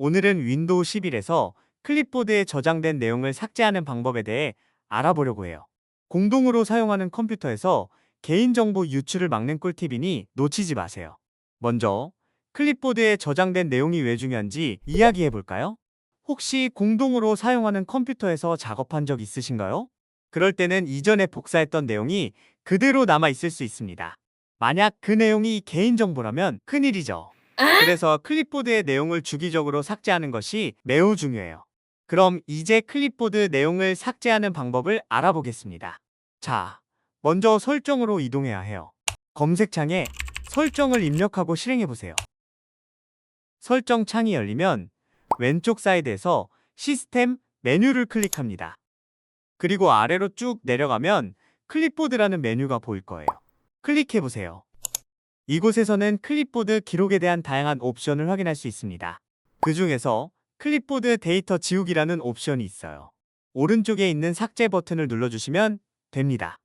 오늘은 윈도우 11에서 클립보드에 저장된 내용을 삭제하는 방법에 대해 알아보려고 해요. 공동으로 사용하는 컴퓨터에서 개인정보 유출을 막는 꿀팁이니 놓치지 마세요. 먼저 클립보드에 저장된 내용이 왜 중요한지 이야기해 볼까요? 혹시 공동으로 사용하는 컴퓨터에서 작업한 적 있으신가요? 그럴 때는 이전에 복사했던 내용이 그대로 남아 있을 수 있습니다. 만약 그 내용이 개인정보라면 큰일이죠. 그래서 클립보드의 내용을 주기적으로 삭제하는 것이 매우 중요해요. 그럼 이제 클립보드 내용을 삭제하는 방법을 알아보겠습니다. 자, 먼저 설정으로 이동해야 해요. 검색창에 설정을 입력하고 실행해 보세요. 설정 창이 열리면 왼쪽 사이드에서 시스템 메뉴를 클릭합니다. 그리고 아래로 쭉 내려가면 클립보드라는 메뉴가 보일 거예요. 클릭해 보세요. 이곳에서는 클립보드 기록에 대한 다양한 옵션을 확인할 수 있습니다. 그 중에서 클립보드 데이터 지우기라는 옵션이 있어요. 오른쪽에 있는 삭제 버튼을 눌러주시면 됩니다.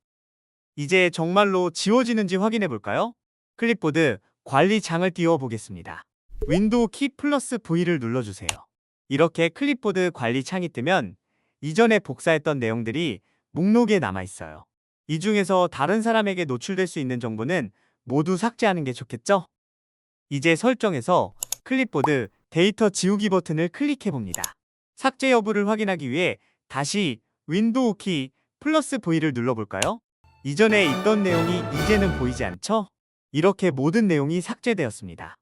이제 정말로 지워지는지 확인해 볼까요? 클립보드 관리창을 띄워 보겠습니다. 윈도우 키 플러스 V를 눌러주세요. 이렇게 클립보드 관리 창이 뜨면 이전에 복사했던 내용들이 목록에 남아 있어요. 이 중에서 다른 사람에게 노출될 수 있는 정보는 모두 삭제하는 게 좋겠죠? 이제 설정에서 클립보드 데이터 지우기 버튼을 클릭해 봅니다. 삭제 여부를 확인하기 위해 다시 윈도우 키 플러스 V를 눌러볼까요? 이전에 있던 내용이 이제는 보이지 않죠? 이렇게 모든 내용이 삭제되었습니다.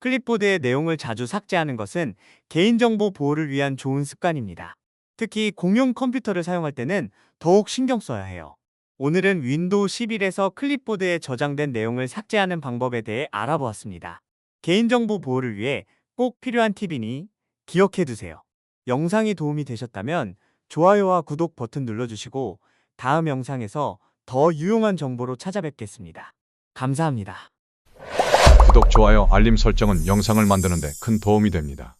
클립보드의 내용을 자주 삭제하는 것은 개인정보 보호를 위한 좋은 습관입니다. 특히 공용 컴퓨터를 사용할 때는 더욱 신경 써야 해요. 오늘은 윈도우 11에서 클립보드에 저장된 내용을 삭제하는 방법에 대해 알아보았습니다. 개인정보 보호를 위해 꼭 필요한 팁이니 기억해 두세요. 영상이 도움이 되셨다면 좋아요와 구독 버튼 눌러주시고 다음 영상에서 더 유용한 정보로 찾아뵙겠습니다. 감사합니다. 구독, 좋아요, 알림 설정은 영상을 만드는 데 큰 도움이 됩니다.